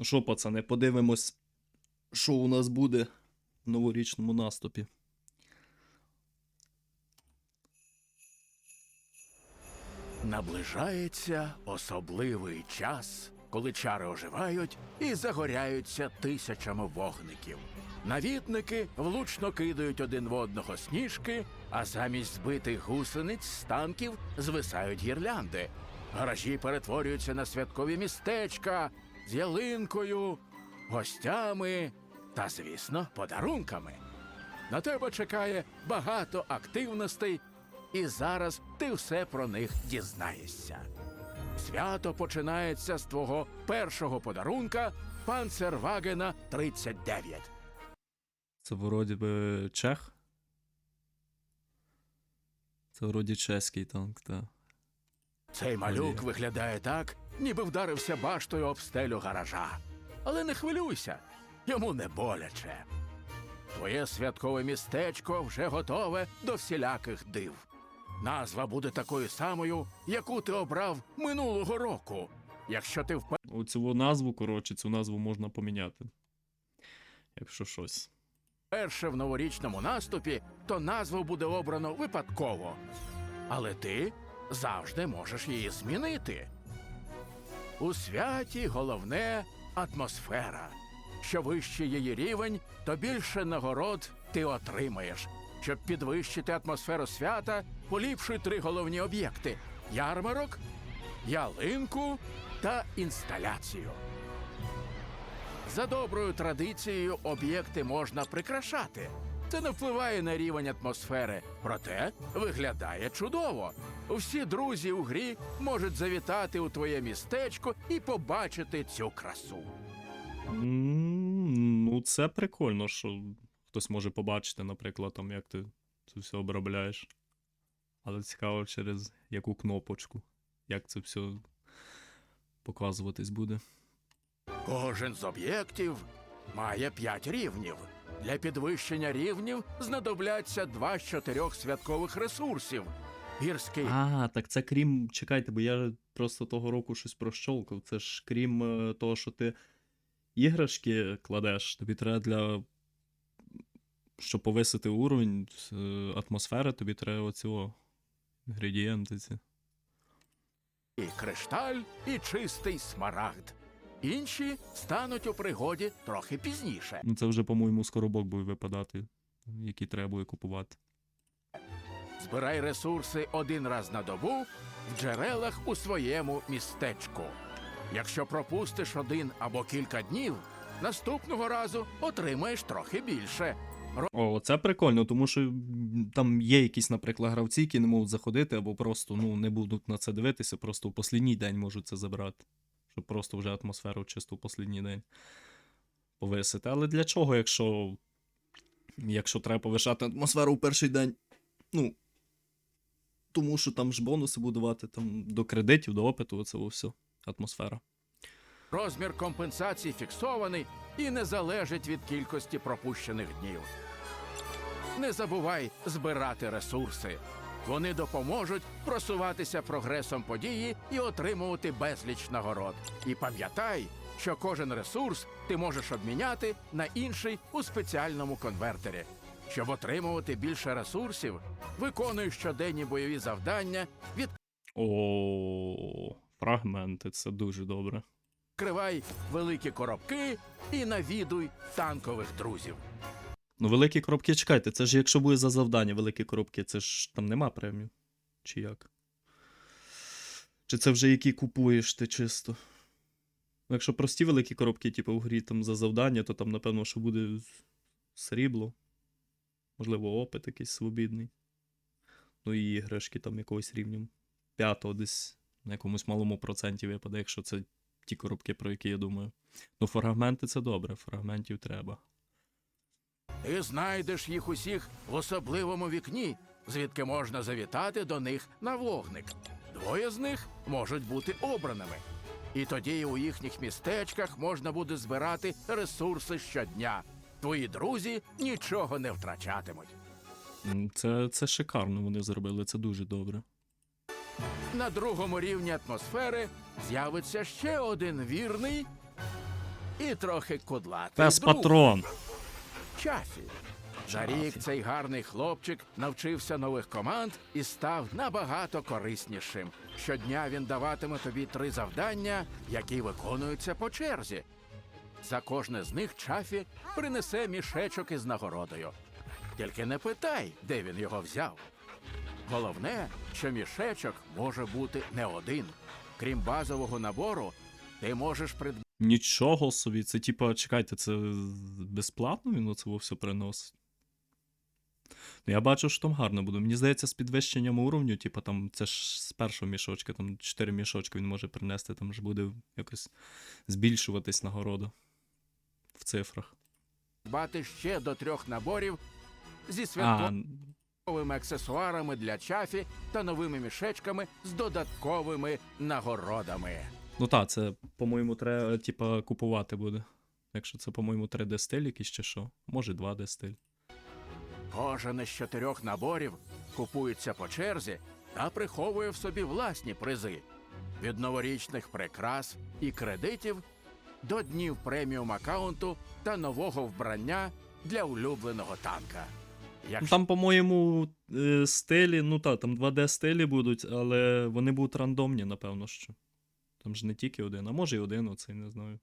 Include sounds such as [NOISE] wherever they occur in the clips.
Ну що, пацани, подивимось, що у нас буде в новорічному наступі. Наближається особливий час, коли чари оживають і загоряються тисячами вогників. Навітники влучно кидають один в одного сніжки, а замість збитих гусениць з танків звисають гірлянди. Гаражі перетворюються на святкові містечка з ялинкою, гостями та, звісно, подарунками. На тебе чекає багато активностей, і зараз ти все про них дізнаєшся. Свято починається з твого першого подарунка Панцервагена 39. Це вроді би чех. Це вроді чеський танк, так. Цей малюк виглядає так, ніби вдарився баштою об стелю гаража. Але не хвилюйся, йому не боляче. Твоє святкове містечко вже готове до всіляких див. Назва буде такою самою, яку ти обрав минулого року. Якщо ти Оцю назву, коротше, цю назву можна поміняти. Якщо щось. вперше в новорічному наступі, то назву буде обрано випадково. Але ти завжди можеш її змінити. У святі головне атмосфера. Що вище її рівень, то більше нагород ти отримаєш. Щоб підвищити атмосферу свята, поліпшуй три головні об'єкти: ярмарок, ялинку та інсталяцію. За доброю традицією об'єкти можна прикрашати. Це не впливає на рівень атмосфери, проте виглядає чудово. Всі друзі у грі можуть завітати у твоє містечко і побачити цю красу. М, Ну, це прикольно, що хтось може побачити, наприклад, там, як ти це все обробляєш. Але цікаво, через яку кнопочку, як це все показуватись буде. Кожен з об'єктів має 5 рівнів. Для підвищення рівнів знадобляться два з чотирьох святкових ресурсів: гірський А, так це крім. Чекайте, бо я просто того року щось прощолкав. Це ж крім е, того, що ти іграшки кладеш, тобі треба для. Щоб повисити уровень е, атмосфери, тобі треба оцього інгредієнти ці. кришталь і чистий смарагд. Інші стануть у пригоді трохи пізніше. Ну, це вже, по-моєму, з коробок буде випадати, які треба буде купувати. Збирай ресурси один раз на добу в джерелах у своєму містечку. Якщо пропустиш один або кілька днів, наступного разу отримаєш трохи більше. О, це прикольно, тому що там є якісь, наприклад, гравці, які не можуть заходити, або просто ну, не будуть на це дивитися, просто в останній день можуть це забрати. Щоб просто вже атмосферу чисто в останній день повисити. Але для чого, якщо. Якщо треба повишати атмосферу в перший день? Ну. Тому що там ж бонуси будувати там до кредитів, до опиту, оце все. Атмосфера. Розмір компенсації фіксований і не залежить від кількості пропущених днів. Не забувай збирати ресурси. Вони допоможуть просуватися прогресом події і отримувати безліч нагород. І пам'ятай, що кожен ресурс ти можеш обміняти на інший у спеціальному конвертері. Щоб отримувати більше ресурсів, виконуй щоденні бойові завдання, О, фрагменти, це дуже добре. відкривай великі коробки і навідуй танкових друзів. Ну, великі коробки, чекайте, це ж якщо буде за завдання, великі коробки, це ж там нема премію. Чи як? Чи це вже які купуєш ти чисто? Ну, якщо прості великі коробки, типу в грі там за завдання, то там, напевно, що буде срібло. Можливо, опит якийсь свобідний. Ну і іграшки там якогось рівня. П'ятого десь на якомусь малому проценті випаде, якщо це ті коробки, про які я думаю. Ну, фрагменти це добре, фрагментів треба. Ти знайдеш їх усіх в особливому вікні, звідки можна завітати до них на вогник. Двоє з них можуть бути обраними. І тоді у їхніх містечках можна буде збирати ресурси щодня. Твої друзі нічого не втрачатимуть. Це, це шикарно вони зробили, це дуже добре. На другому рівні атмосфери з'явиться ще один вірний і трохи кудлатий. Пес друг. патрон. Чафі. За рік цей гарний хлопчик навчився нових команд і став набагато кориснішим. Щодня він даватиме тобі три завдання, які виконуються по черзі. За кожне з них Чафі принесе мішечок із нагородою. Тільки не питай, де він його взяв. Головне, що мішечок може бути не один. Крім базового набору, ти можеш придбати. Нічого собі. Це типа, чекайте, це безплатно він оце все приносить. Ну, я бачу, що там гарно буде. Мені здається, з підвищенням уровню, типа там, це ж з першого мішочка, там 4 мішочки він може принести, там ж буде якось збільшуватись нагорода в цифрах. Бати ще до трьох наборів зі святковими аксесуарами для чафі та новими мішечками з додатковими нагородами. ну так, це, по-моєму, треба, типа, купувати буде. Якщо це, по-моєму, 3D стиль якийсь чи що. Може 2D стиль. Кожен із чотирьох наборів купується по черзі та приховує в собі власні призи від новорічних прикрас і кредитів до днів преміум аккаунту та нового вбрання для улюбленого танка. Якщо Там, по-моєму, е, стилі, ну так, там 2D стилі будуть, але вони будуть рандомні, напевно, що. Там ж не тільки один, а може і один, оцей, не знаю.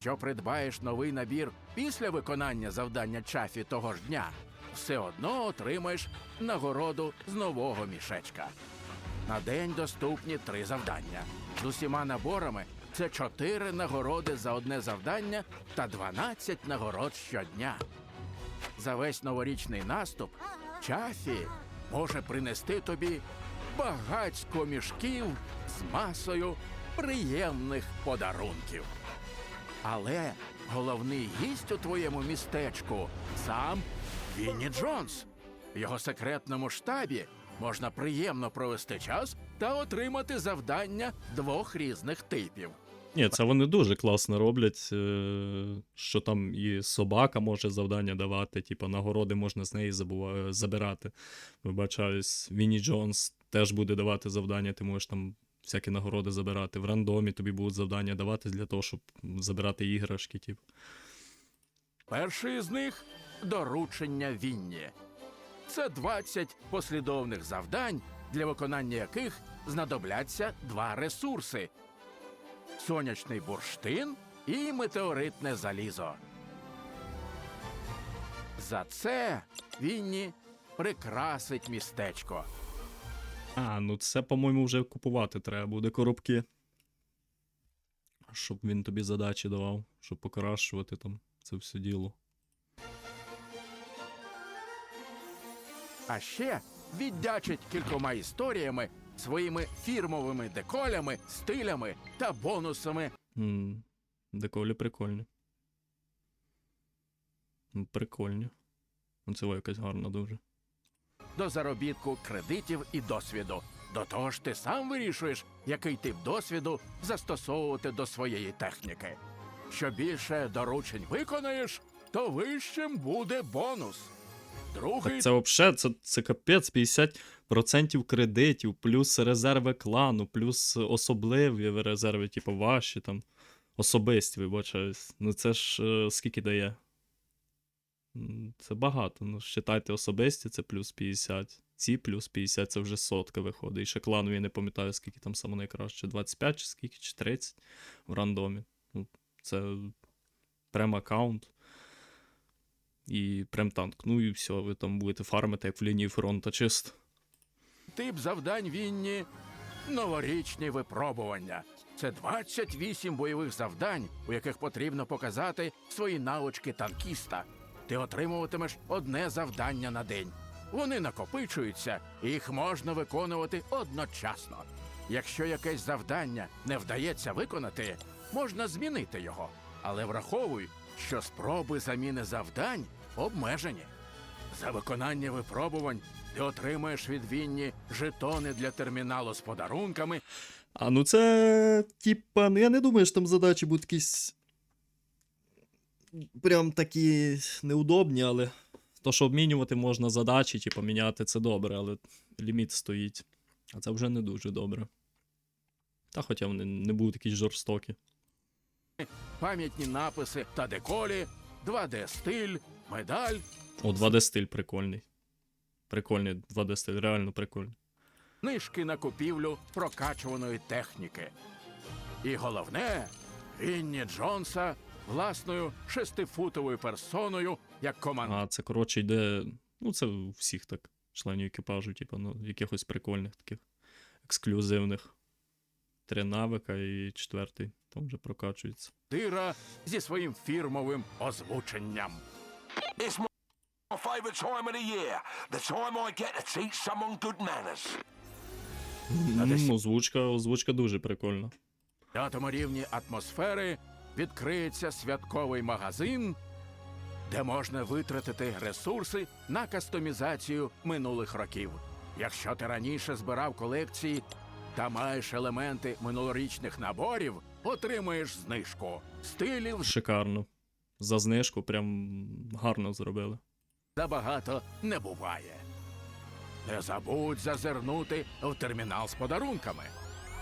Що придбаєш новий набір після виконання завдання чафі того ж дня, все одно отримаєш нагороду з нового мішечка. На день доступні три завдання. З усіма наборами це чотири нагороди за одне завдання та 12 нагород щодня. За весь новорічний наступ чафі може принести тобі багатько мішків з масою приємних подарунків. Але головний гість у твоєму містечку сам Вінні Джонс. В його секретному штабі можна приємно провести час та отримати завдання двох різних типів. Ні, це вони дуже класно роблять, е, що там і собака може завдання давати, типу нагороди можна з неї забува- забирати. Вибачаюсь, Вінні Джонс теж буде давати завдання, ти можеш там всякі нагороди забирати. В рандомі тобі будуть завдання давати для того, щоб забирати іграшки, типу. Перший з них доручення Вінні. Це 20 послідовних завдань, для виконання яких знадобляться два ресурси: сонячний бурштин і метеоритне залізо. За це Вінні прикрасить містечко. А, ну це, по-моєму, вже купувати треба буде коробки. Щоб він тобі задачі давав, щоб покращувати там це все діло. А ще віддячить кількома історіями, своїми фірмовими деколями, стилями та бонусами М, Деколі прикольні. Прикольні. Ну, Це якась гарна дуже. до заробітку кредитів і досвіду. До того ж, ти сам вирішуєш, який тип досвіду застосовувати до своєї техніки. Що більше доручень виконаєш, то вищим буде бонус. Другий це взагалі, це, це капець 50% кредитів, плюс резерви клану, плюс особливі резерви, типу ваші там. Особисті, вибачаюсь. Ну це ж е, скільки дає? Це багато. Ну, считайте особисті, це плюс 50. Ці плюс 50, це вже сотка виходить. І ще кланові я не пам'ятаю, скільки там саме найкраще. 25 чи скільки, чи 30 в рандомі. Ну, це прем аккаунт і прем танк. Ну і все, ви там будете фармити, як в лінії фронту, чисто. тип завдань Вінні новорічні випробування. Це 28 бойових завдань, у яких потрібно показати свої навички танкіста. Ти отримуватимеш одне завдання на день. Вони накопичуються, і їх можна виконувати одночасно. Якщо якесь завдання не вдається виконати, можна змінити його. Але враховуй, що спроби заміни завдань обмежені. За виконання випробувань ти отримаєш від Вінні жетони для терміналу з подарунками А ну це, типа, ну я не думаю, що там задачі будуть якісь. Прям такі неудобні, але. То, що обмінювати можна задачі, типу, міняти це добре, але ліміт стоїть. А це вже не дуже добре. Та хоча вони не будуть якісь жорстокі. пам'ятні написи та деколі, 2D-стиль, медаль О, 2D стиль прикольний. Прикольний 2D стиль, реально прикольний. книжки на купівлю прокачуваної техніки. І головне, Вінні Джонса власною шестифутовою персоною як командир. А це, коротше, йде. Ну, це у всіх так, членів екіпажу, типу, ну, якихось прикольних таких ексклюзивних. Три навика і четвертий там вже прокачується. Тира зі своїм фірмовим озвученням. It's my favourite time of the year. The time I get to teach someone good manners. Ну, озвучка, озвучка дуже прикольна. На п'ятому рівні атмосфери відкриється святковий магазин, де можна витратити ресурси на кастомізацію минулих років. Якщо ти раніше збирав колекції та маєш елементи минулорічних наборів, отримаєш знижку. Стилів Шикарно. За знижку прям гарно зробили. забагато не буває. Не забудь зазирнути в термінал з подарунками.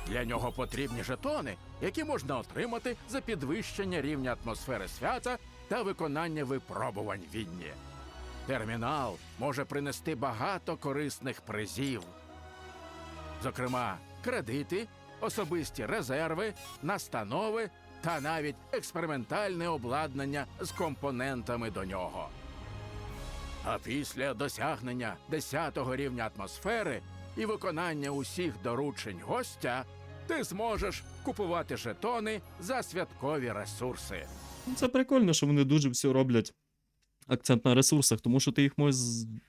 Для нього потрібні жетони, які можна отримати за підвищення рівня атмосфери свята та виконання випробувань Відні. Термінал може принести багато корисних призів, зокрема, кредити, особисті резерви, настанови та навіть експериментальне обладнання з компонентами до нього. А після досягнення 10-го рівня атмосфери і виконання усіх доручень гостя, ти зможеш купувати жетони за святкові ресурси. Ну, Це прикольно, що вони дуже все роблять акцент на ресурсах, тому що ти їх можеш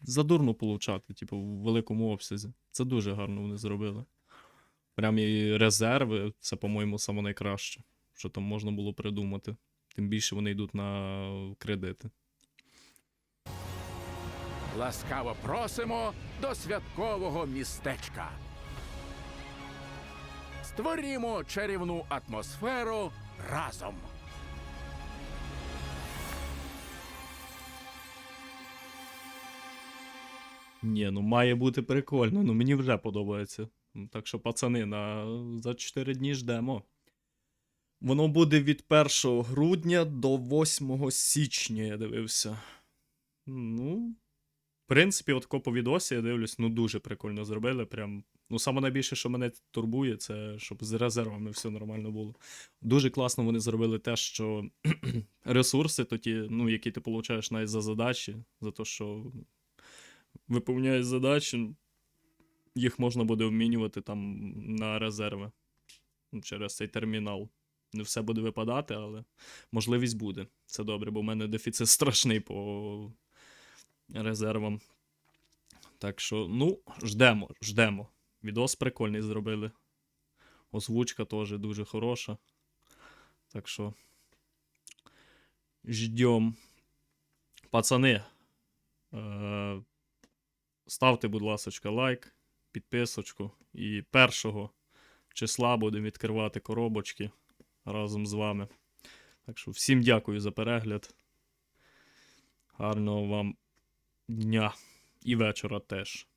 задурно получати, типу, в великому обсязі. Це дуже гарно вони зробили. Прям і резерви, це, по-моєму, саме найкраще, що там можна було придумати. Тим більше вони йдуть на кредити. Ласкаво просимо до святкового містечка. Створімо чарівну атмосферу разом. Ні, ну має бути прикольно, ну мені вже подобається. Так що, пацани, на... за 4 дні ждемо. Воно буде від 1 грудня до 8 січня, я дивився. Ну, в принципі, от по відосі я дивлюсь, ну дуже прикольно зробили. Прям. Ну, саме найбільше, що мене турбує, це щоб з резервами все нормально було. Дуже класно вони зробили те, що [CLEARS THROAT] ресурси, то ті, ну, які ти получаєш навіть за задачі, за те, що виповняєш задачі, їх можна буде обмінювати там на резерви ну, через цей термінал. Не все буде випадати, але можливість буде. Це добре, бо в мене дефіцит страшний по резервам. Так що, ну, ждемо, ждемо. Відос прикольний зробили. Озвучка теж дуже хороша. Так що. Ждем. Пацани. Е- ставте, будь ласка, лайк, підписочку. І першого числа будемо відкривати коробочки разом з вами. Так що всім дякую за перегляд. Гарного вам дня і вечора теж.